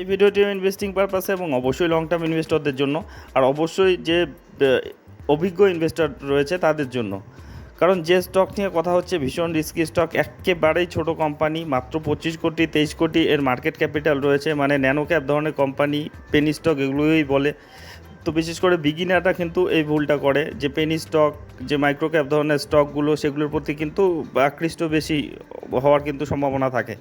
এই ভিডিওটি ইনভেস্টিং পারপাসে এবং অবশ্যই লং টার্ম ইনভেস্টরদের জন্য। আর অবশ্যই যে অভিজ্ঞ ইনভেস্টর রয়েছে তাদের জন্য। কারণ যে স্টক নিয়ে কথা হচ্ছে, ভীষণ রিস্কি স্টক একেবারেই ছোট কোম্পানি মাত্র পঁচিশ কোটি, তেইশ কোটি এর মার্কেট ক্যাপিটাল রয়েছে। মানে ন্যানো ক্যাপ ধরনের কোম্পানি পেনি স্টক এগুলোই বলে। তো বিশেষ করে বিগিনাররা কিন্তু এই ভুলটা করে যে পেনি স্টক যে মাইক্রো ক্যাপ ধরনের স্টকগুলো সেগুলোর প্রতি কিন্তু আকৃষ্ট বেশি হওয়ার কিন্তু সম্ভাবনা থাকে।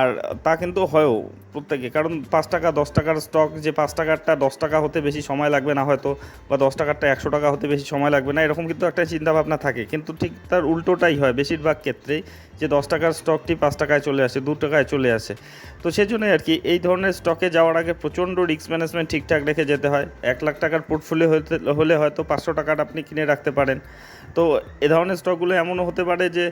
আর তা কিন্তু হয়ও প্রত্যেকে। কারণ পাঁচ টাকা, দশ টাকার স্টক যে পাঁচ টাকারটা দশ টাকা হতে বেশি সময় লাগবে না হয়তো, বা দশ টাকারটা একশো টাকা হতে বেশি সময় লাগবে না, এরকম কিন্তু একটা চিন্তাভাবনা থাকে। কিন্তু ঠিক তার উল্টোটাই হয় বেশিরভাগ ক্ষেত্রেই, যে দশ টাকার স্টকটি পাঁচ টাকায় চলে আসে, দু টাকায় চলে আসে। তো সেই জন্যই আর কি, এই ধরনের স্টকে যাওয়ার আগে প্রচণ্ড রিস্ক ম্যানেজমেন্ট ঠিকঠাক রেখে যেতে হয়। এক লাখ টাকার পোর্টফোলিও হতে, হলে হয়তো পাঁচশো টাকার আপনি কিনে রাখতে পারেন। তো এ ধরনের স্টকগুলো এমনও হতে পারে যে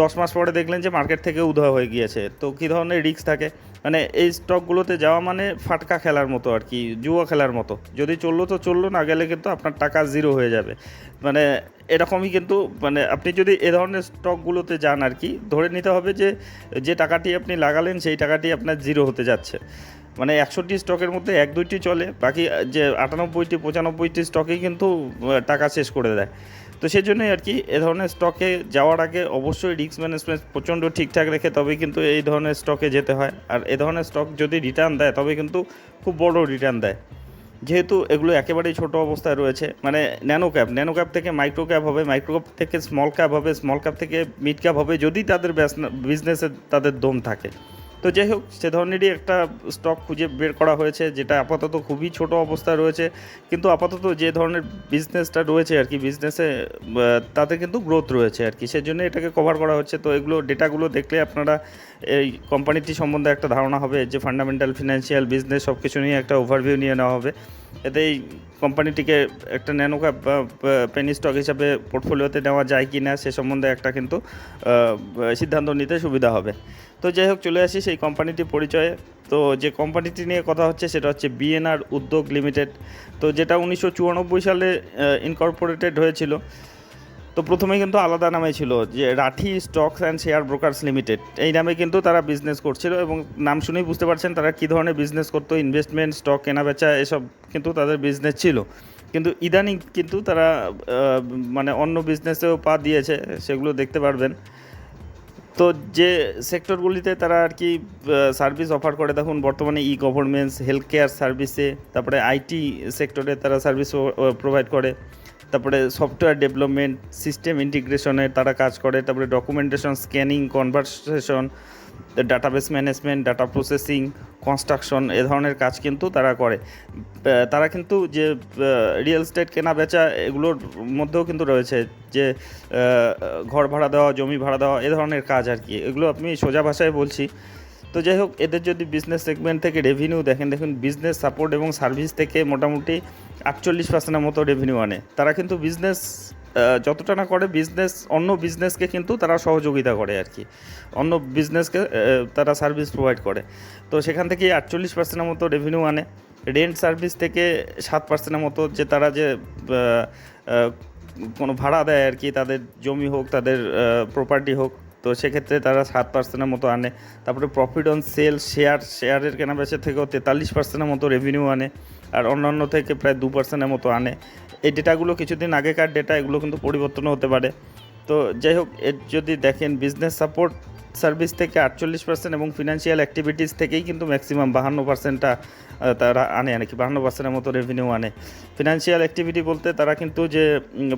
দশ মাস পরে দেখলেন যে মার্কেট থেকে উদয় হয়ে গিয়েছে। তো কী ধরনের রিস্ক থাকে? মানে এই স্টকগুলোতে যাওয়া মানে ফাটকা খেলার মতো আর কি, জুয়া খেলার মতো। যদি চলল তো চলল, না গেলে কিন্তু আপনার টাকা জিরো হয়ে যাবে। মানে এরকমই কিন্তু মানে আপনি যদি এ ধরনের স্টকগুলোতে যান আর কি, ধরে নিতে হবে যে যে টাকাটি আপনি লাগালেন, সেই টাকাটি আপনার জিরো হতে যাচ্ছে। মানে একশোটি স্টকের মধ্যে এক দুইটি চলে, বাকি যে আটানব্বইটি, পঁচানব্বইটি স্টকেই কিন্তু টাকা শেষ করে দেয়। তো সেই জন্যই আর কি এ ধরনের স্টকে যাওয়ার আগে অবশ্যই রিস্ক ম্যানেজমেন্ট প্রচণ্ড ঠিকঠাক রেখে তবেই কিন্তু এই ধরনের স্টকে যেতে হয়। আর এ ধরনের স্টক যদি রিটার্ন দেয় তবে কিন্তু খুব বড় রিটার্ন দেয়। যেহেতু এগুলো একেবারেই ছোট অবস্থায় রয়েছে মানে ন্যানো ক্যাপ ন্যানো ক্যাপ থেকে মাইক্রো ক্যাপ হবে মাইক্রো ক্যাপ থেকে স্মল ক্যাপ হবে স্মল ক্যাপ থেকে মিড ক্যাপ হবে, যদি তাদের বিজনেসে তাদের দম থাকে। তো যাই হোক, সে ধরনেরই একটা স্টক খুঁজে বের করা হয়েছে, যেটা আপাতত খুবই ছোট অবস্থায় রয়েছে। কিন্তু আপাতত যে ধরনের বিজনেসটা রয়েছে আর কি বিজনেসে তাতে কিন্তু গ্রোথ রয়েছে আর কি। সেজন্য এটাকে কভার করা হচ্ছে। তো এগুলো ডেটাগুলো দেখলে আপনারা এই কোম্পানিটি সম্বন্ধে একটা ধারণা হবে, যে ফান্ডামেন্টাল ফিনান্সিয়াল বিজনেস সব কিছু নিয়ে একটা ওভারভিউ নিয়ে নেওয়া হবে। এতে এই কোম্পানিটিকে একটা ন্যানোকা পেনি স্টক হিসাবে পোর্টফোলিওতে নেওয়া যায় কি না সে সম্বন্ধে একটা কিন্তু সিদ্ধান্ত নিতে সুবিধা হবে। তো যাই হোক, চলে আসি সেই কোম্পানিটির পরিচয়ে। তো যে কোম্পানিটি নিয়ে কথা হচ্ছে সেটা হচ্ছে বিএনআর উদ্যোগ লিমিটেড তো যেটা উনিশশো চুরানব্বই সালে ইনকর্পোরেটেড হয়েছিল। তো প্রথমে কিন্তু আলাদা নামে ছিল যে Rathi stocks and share brokers limited. এই নামে কিন্তু তারা বিজনেস করছিল এবং নাম শুনেই বুঝতে পারছেন তারা কী ধরনের বিজনেস করতো ইনভেস্টমেন্ট স্টক কেনাবেচা, এসব কিন্তু তাদের বিজনেস ছিল। কিন্তু ইদানিং কিন্তু তারা মানে অন্য বিজনেসেও পা দিয়েছে, সেগুলো দেখতে পারবেন। তো যে সেক্টরগুলিতে তারা আর কি সার্ভিস অফার করে, দেখুন বর্তমানে ই গভর্নমেন্টস হেলথ কেয়ার সার্ভিসে তারপরে আইটি সেক্টরে তারা সার্ভিস প্রোভাইড করে। তারপরে সফটওয়্যার ডেভেলপমেন্ট সিস্টেম ইন্টিগ্রেশনে তারা কাজ করে, তারপরে documentation scanning conversion database management data processing construction এ ধরনের কাজ কিন্তু তারা করে। তারা কিন্তু যে রিয়েল এস্টেট কেনা বেচা এগুলোর মধ্যেও কিন্তু রয়েছে যে ঘর ভাড়া দেওয়া, জমি ভাড়া দেওয়া, এ ধরনের কাজ আর কি। এগুলো আমি সোজা ভাষায় বলছি। তো যাই হোক, এদের যদি বিজনেস সেগমেন্ট থেকে রেভিনিউ দেখেন, দেখুন বিজনেস সাপোর্ট এবং সার্ভিস থেকে মোটামুটি আটচল্লিশ পার্সেন্টের মতো রেভিনিউ আনে। তারা কিন্তু বিজনেস যতটা না করে বিজনেস অন্য বিজনেসকে কিন্তু তারা সহযোগিতা করে আর কি। অন্য বিজনেসকে তারা সার্ভিস প্রোভাইড করে। তো সেখান থেকে আটচল্লিশ পার্সেন্টের মতো রেভিনিউ আনে। রেন্ট সার্ভিস থেকে সাত পার্সেন্টের মতো যে তারা যে কোনো ভাড়া দেয় আর কি, তাদের জমি হোক, তাদের প্রপার্টি হোক তো সেক্ষেত্রে তারা সাত পার্সেন্টের মতো আনে। তারপরে প্রফিট অন সেল শেয়ার শেয়ারের কেনাবেচা থেকেও তেতাল্লিশ পার্সেন্টের মতো রেভিনিউ আনে আর অন্যান্য থেকে প্রায় দু পার্সেন্টের মতো আনে। এই ডেটাগুলো কিছুদিন আগেকার ডেটা এগুলো কিন্তু পরিবর্তন হতে পারে। তো যাই হোক, এর যদি দেখেন বিজনেস সাপোর্ট সার্ভিস থেকে আটচল্লিশ পার্সেন্ট এবং ফিনান্সিয়াল অ্যাক্টিভিটিস থেকেই কিন্তু ম্যাক্সিমাম বাহান্ন পার্সেন্টটা তারা আনে আর কি, বাহান্ন পার্সেন্টের মতো রেভিনিউ আনে। ফিনান্সিয়াল অ্যাক্টিভিটি বলতে তারা কিন্তু যে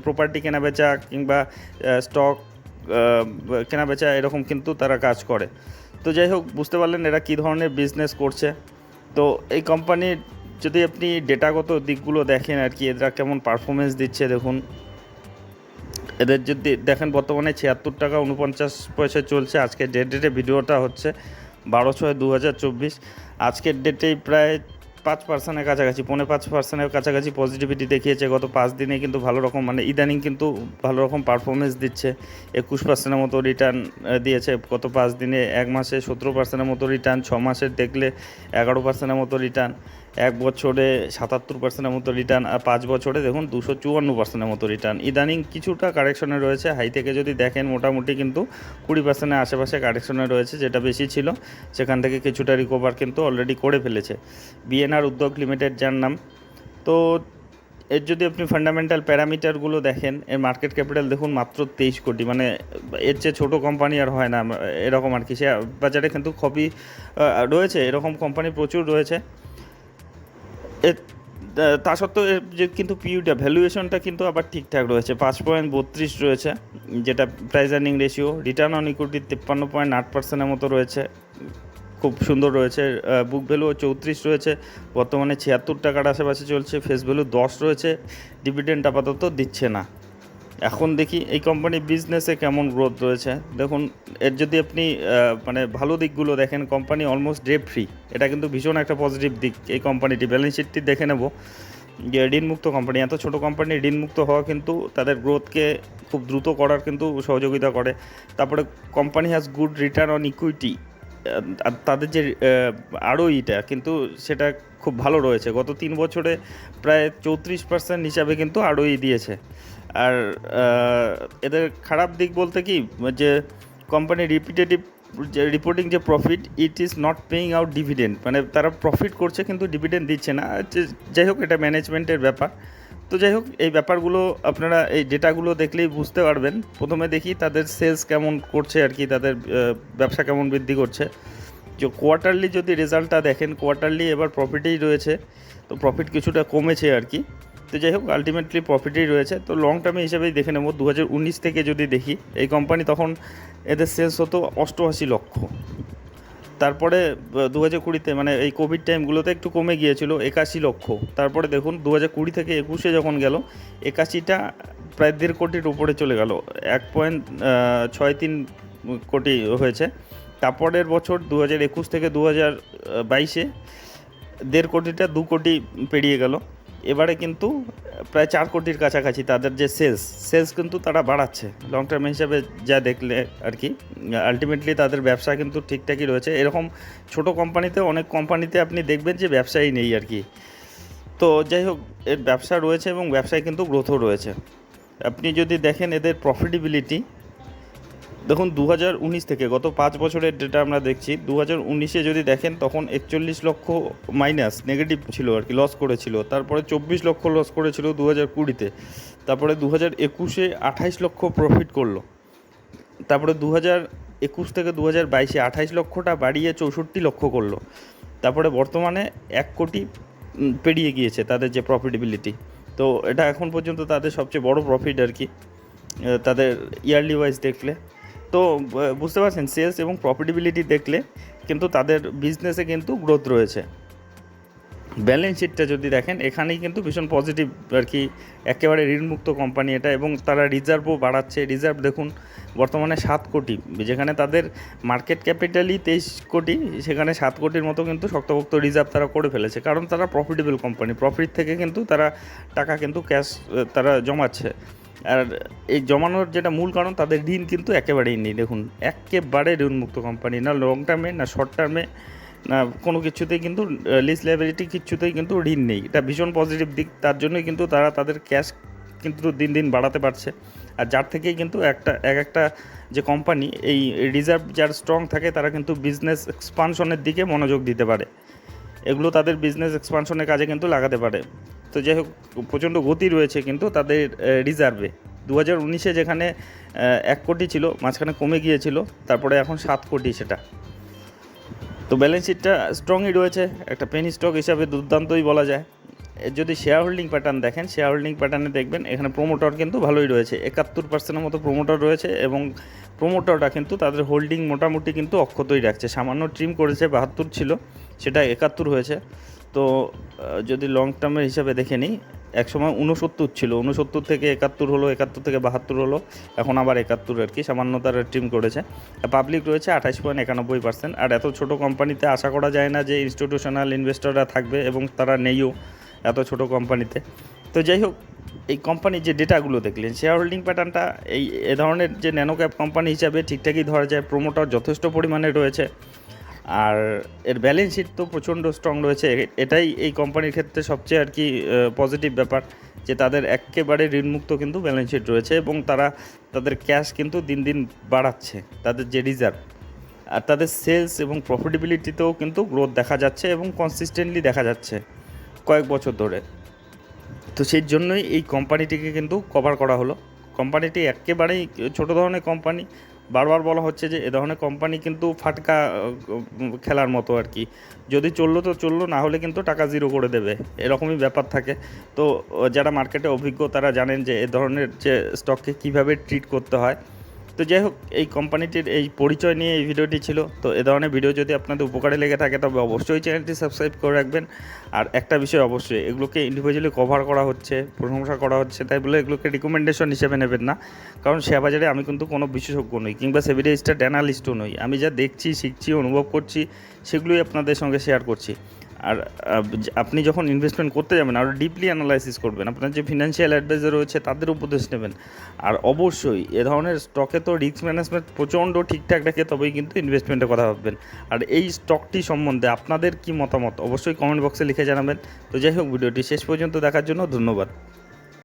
প্রপার্টি কেনাবেচা কিংবা স্টক কেনাবেচা এরকম কিন্তু তারা কাজ করে। তো যাই হোক বুঝতে পারলেন এরা কী ধরনের বিজনেস করছে। তো এই কোম্পানির যদি আপনি ডেটাগত দিকগুলো দেখেন আর কি, এরা কেমন পারফরমেন্স দিচ্ছে দেখুন। এদের যদি দেখেন, বর্তমানে ছিয়াত্তর টাকা উনপঞ্চাশ পয়সা চলছে। আজকের ডেট ডেটে ভিডিওটা হচ্ছে বারো ছয় দু হাজার চব্বিশ। আজকের ডেটেই প্রায় পাঁচ পার্সেন্টের কাছাকাছি, পৌনে পাঁচ পার্সেন্টের কাছাকাছি পজিটিভিটি দেখিয়েছে। গত পাঁচ দিনে কিন্তু ভালো রকম মানে ইদানিং কিন্তু ভালো রকম পারফরমেন্স দিচ্ছে। একুশ পার্সেন্টের মতো রিটার্ন দিয়েছে। গত পাঁচ দিনে এক মাসে সতেরো পার্সেন্টের মতো রিটার্ন ছ মাসের দেখলে এগারো পার্সেন্টের মতো রিটার্ন এক বছরে সাতাত্তর পার্সেন্টের মতো রিটার্ন আর পাঁচ বছরে দেখুন দুশো চুয়ান্ন পার্সেন্টের মতো রিটার্ন ইদানিং কিছুটা কারেকশনে রয়েছে। হাই থেকে যদি দেখেন মোটামুটি কিন্তু কুড়ি পার্সেন্টের আশেপাশে কারেকশনে রয়েছে যেটা বেশি ছিল। সেখান থেকে কিছুটা রিকভার কিন্তু অলরেডি করে ফেলেছে। বিএনআর উদ্যোগ লিমিটেড যার নাম। তো এর যদি আপনি ফান্ডামেন্টাল প্যারামিটারগুলো দেখেন এর মার্কেট ক্যাপিটাল দেখুন মাত্র তেইশ কোটি। মানে এর চেয়ে ছোটো কোম্পানি আর হয় না এরকম আর কি। সে বাজারে কিন্তু আহ, রয়েছে। এরকম কোম্পানি প্রচুর রয়েছে। এর তা- সত্ত্বেও এর যে কিন্তু পিউটা ভ্যালুয়েশনটা কিন্তু আবার ঠিকঠাক রয়েছে। পাঁচ পয়েন্ট বত্রিশ রয়েছে, যেটা price earning ratio return on equity তিপ্পান্ন পয়েন্ট আট পার্সেন্টের মতো রয়েছে, খুব সুন্দর রয়েছে। বুক ভ্যালুও চৌত্রিশ রয়েছে, বর্তমানে ছিয়াত্তর টাকার আশেপাশে চলছে ফেস ভ্যালু দশ রয়েছে ডিভিডেন্ট আপাতত দিচ্ছে না। এখন দেখি এই কোম্পানির বিজনেসে কেমন গ্রোথ রয়েছে। দেখুন, এর যদি আপনি মানে ভালো দিকগুলো দেখেন কোম্পানি অলমোস্ট ডেট ফ্রি এটা কিন্তু ভীষণ একটা পজিটিভ দিক, এই কোম্পানিটি ব্যালেন্স শিটটি দেখে নেব। যে ঋণমুক্ত কোম্পানি এত ছোট কোম্পানি ঋণমুক্ত হওয়া কিন্তু তাদের গ্রোথকে খুব দ্রুত করার কিন্তু সহযোগিতা করে। তারপরে company has good return on equity তাদের যে আরও ইটা, কিন্তু সেটা খুব ভালো রয়েছে। গত তিন বছরে প্রায় চৌত্রিশ পার্সেন্ট হিসাবে কিন্তু আরওই দিয়েছে। আর এদের খারাপ দিক বলতে কি, যে কোম্পানি রিপিটেটিভ যে রিপোর্টিং যে profit it is not paying out dividend মানে তারা প্রফিট করছে কিন্তু ডিভিডেন্ড দিচ্ছে না। যাই হোক, এটা ম্যানেজমেন্টের ব্যাপার। তো যাই হোক, এই ব্যাপারগুলো আপনারা এই ডেটাগুলো দেখলেই বুঝতে পারবেন। প্রথমে দেখি তাদের সেলস কেমন করছে আর কি, তাদের ব্যবসা কেমন বৃদ্ধি করছে। যে কোয়ার্টারলি যদি রেজাল্টটা দেখেন কোয়ার্টারলি এবার প্রফিটেই রয়েছে। তো প্রফিট কিছুটা কমেছে আর কি। তো যাই হোক আলটিমেটলি প্রফিটেই রয়েছে। তো লং টার্মে হিসেবেই দেখে নেব। দু হাজার উনিশ থেকে যদি দেখি, এই কোম্পানি তখন এদের সেলস হতো অষ্টআশি লক্ষ। তারপরে দু হাজার কুড়িতে মানে এই কোভিড টাইমগুলোতে একটু কমে গিয়েছিল, একাশি লক্ষ। তারপরে দেখুন দু হাজার কুড়ি থেকে একুশে যখন গেল, একাশিটা প্রায় দেড় কোটির উপরে চলে গেল। এক পয়েন্ট ছয় তিন কোটি হয়েছে। তারপরের বছর দু হাজার একুশ থেকে দু হাজার বাইশে দেড় কোটিটা দু কোটি পেরিয়ে গেল। এবারে কিন্তু প্রায় চার কোটির কাছাকাছি তাদের যে সেলস সেলস কিন্তু তারা বাড়াচ্ছে। লং টার্ম হিসাবে যা দেখলে আর কি আলটিমেটলি তাদের ব্যবসা কিন্তু ঠিকঠাকই রয়েছে। এরকম ছোট কোম্পানিতে অনেক কোম্পানিতে আপনি দেখবেন যে ব্যবসায়ী নেই আর কি। তো যাই হোক, এর ব্যবসা রয়েছে এবং ব্যবসায় কিন্তু গ্রোথও রয়েছে। আপনি যদি দেখেন এদের প্রফিটেবিলিটি দেখুন দু হাজার উনিশ থেকে গত পাঁচ বছরের ডেটা আমরা দেখছি দু হাজার যদি দেখেন, তখন একচল্লিশ লক্ষ মাইনাস নেগেটিভ ছিল আর কি লস করেছিল। তারপরে চব্বিশ লক্ষ লস করেছিল দু হাজার কুড়িতে। তারপরে দু হাজার একুশে আঠাইশ লক্ষ প্রফিট করল। তারপরে দু হাজার একুশ থেকে দু হাজার বাইশে আঠাইশ লক্ষটা বাড়িয়ে চৌষট্টি লক্ষ করল। তারপরে বর্তমানে এক কোটি পেরিয়ে গিয়েছে তাদের যে প্রফিটেবিলিটি তো এটা এখন পর্যন্ত তাদের সবচেয়ে বড় প্রফিট আর কি তাদের ইয়ারলি ওয়াইজ দেখলে। তো বুঝতে পারছেন সেলস এবং প্রফিটেবিলিটি দেখলে কিন্তু তাদের বিজনেসে কিন্তু গ্রোথ রয়েছে। ব্যালেন্স শিটটা যদি দেখেন, এখানেই কিন্তু ভীষণ পজিটিভ আর কি, একেবারে ঋণমুক্ত কোম্পানি এটা এবং তারা রিজার্ভও বাড়াচ্ছে। রিজার্ভ দেখুন, বর্তমানে সাত কোটি, যেখানে তাদের মার্কেট ক্যাপিটালই তেইশ কোটি, সেখানে সাত কোটির মতো কিন্তু শক্তপোক্ত রিজার্ভ তারা করে ফেলেছে, কারণ তারা প্রফিটেবল কোম্পানি প্রফিট থেকে কিন্তু তারা টাকা কিন্তু ক্যাশ তারা জমাচ্ছে। আর এই জমানোর যেটা মূল কারণ, তাদের ঋণ কিন্তু একেবারেই নেই। দেখুন, একেবারে ঋণমুক্ত কোম্পানি না লং টার্মে না শর্ট টার্মে না কোনো কিছুতেই কিন্তু লিস্ট লাইবিলিটি কিছুতেই কিন্তু ঋণ নেই। এটা ভীষণ পজিটিভ দিক। তার জন্যই কিন্তু তারা তাদের ক্যাশ কিন্তু দিন দিন বাড়াতে পারছে। আর যার থেকেই কিন্তু একটা, এক একটা যে কোম্পানি এই রিজার্ভ যার স্ট্রং থাকে, তারা কিন্তু বিজনেস এক্সপানশনের দিকে মনোযোগ দিতে পারে। এগুলো তাদের বিজনেস এক্সপানশনের কাজে কিন্তু লাগাতে পারে। তো যাই হোক, প্রচণ্ড গতি রয়েছে কিন্তু তাদের রিজার্ভে দু হাজার উনিশে যেখানে এক কোটি ছিল, মাঝখানে কমে গিয়েছিল, তারপরে এখন সাত কোটি সেটা। তো ব্যালেন্স শিটটা স্ট্রংই রয়েছে, একটা পেনি স্টক হিসাবে দুর্দান্তই বলা যায়। যদি শেয়ার হোল্ডিং প্যাটার্ন দেখেন শেয়ার হোল্ডিং প্যাটার্নে দেখবেন, এখানে প্রোমোটর কিন্তু ভালোই রয়েছে। একাত্তর পার্সেন্টের মতো প্রোমোটর রয়েছে এবং প্রোমোটরটা কিন্তু তাদের হোল্ডিং মোটামুটি কিন্তু অক্ষতই রাখছে। সামান্য ট্রিম করেছে, বাহাত্তর ছিল, সেটা একাত্তর হয়েছে। তো যদি লং টার্মের হিসাবে দেখে নিই, একসময় উনসত্তর ছিল। উনসত্তর থেকে একাত্তর হলো, একাত্তর থেকে বাহাত্তর হলো। এখন আবার একাত্তর আর কি সামান্য তারা ট্রিম করেছে। পাবলিক রয়েছে আঠাশ পয়েন্ট একানব্বই পার্সেন্ট আর এত ছোট কোম্পানিতে আশা করা যায় না যে ইনস্টিটিউশনাল ইনভেস্টররা থাকবে এবং তারা নেইও এত ছোট কোম্পানিতে তো যাই হোক, এই কোম্পানির যে ডেটাগুলো দেখলেন শেয়ার হোল্ডিং প্যাটার্নটা এই, এ ধরনের যে ন্যানো ক্যাপ কোম্পানি হিসাবে ঠিকঠাকই ধরা যায় প্রোমোটার যথেষ্ট পরিমাণে রয়েছে। আর এর ব্যালেন্স শিট তো প্রচণ্ড স্ট্রং রয়েছে। এটাই এই কোম্পানির ক্ষেত্রে সবচেয়ে আর কি পজিটিভ ব্যাপার যে তাদের একেবারে ঋণমুক্ত কিন্তু ব্যালেন্স শিট রয়েছে এবং তারা তাদের ক্যাশ কিন্তু দিন দিন বাড়াচ্ছে, তাদের যে রিজার্ভ আর তাদের সেলস এবং প্রফিটেবিলিটিতেও কিন্তু গ্রোথ দেখা যাচ্ছে এবং কনসিস্টেন্টলি দেখা যাচ্ছে কয়েক বছর ধরে। তো সেই জন্যই এই কোম্পানিটিকে কিন্তু কভার করা হলো। কোম্পানিটি একেবারেই ছোটো ধরনের কোম্পানি বারবার বলা হচ্ছে যে এ ধরনের কোম্পানি কিন্তু ফাটকা খেলার মতো আর কি। যদি চলল তো চলল, না হলে কিন্তু টাকা জিরো করে দেবে। এরকমই ব্যাপার থাকে। তো, যারা মার্কেটে অভিজ্ঞ, তারা জানেন যে এ ধরনের যে স্টককে কীভাবে ট্রিট করতে হয়। তো যাই হোক, এই কোম্পানিটির এই পরিচয় নিয়ে এই ভিডিওটি ছিল। তো এ ধরনের ভিডিও যদি আপনাদের উপকারে লেগে থাকে, তবে অবশ্যই চ্যানেলটি সাবস্ক্রাইব করে রাখবেন। আর একটা বিষয় অবশ্যই, এগুলোকে ইন্ডিভিজুয়ালি কভার করা হচ্ছে, প্রশংসা করা হচ্ছে, তাই বলে এগুলোকে রিকমেন্ডেশন হিসেবে নেবেন না। কারণ শেয়ার বাজারে আমি কিন্তু কোনো বিশেষজ্ঞ নই, কিংবা সেভিডে স্টার অ্যানালিস্টও নই। আমি যা দেখছি, শিখছি, অনুভব করছি, সেগুলোই আপনাদের সঙ্গে শেয়ার করছি। আর আপনি যখন ইনভেস্টমেন্ট করতে যাবেন আরও ডিপলি অ্যানালাইসিস করবেন, আপনার যে ফিনান্সিয়াল অ্যাডভাইজার রয়েছে, তাদের উপদেশ নেবেন। আর অবশ্যই এ ধরনের স্টকে তো রিস্ক ম্যানেজমেন্ট প্রচণ্ড ঠিকঠাক রেখে তবেই কিন্তু ইনভেস্টমেন্টের কথা ভাববেন। আর এই স্টকটি সম্বন্ধে আপনাদের কি মতামত, অবশ্যই কমেন্ট বক্সে লিখে জানাবেন। তো যাই হোক, ভিডিওটি শেষ পর্যন্ত দেখার জন্য ধন্যবাদ।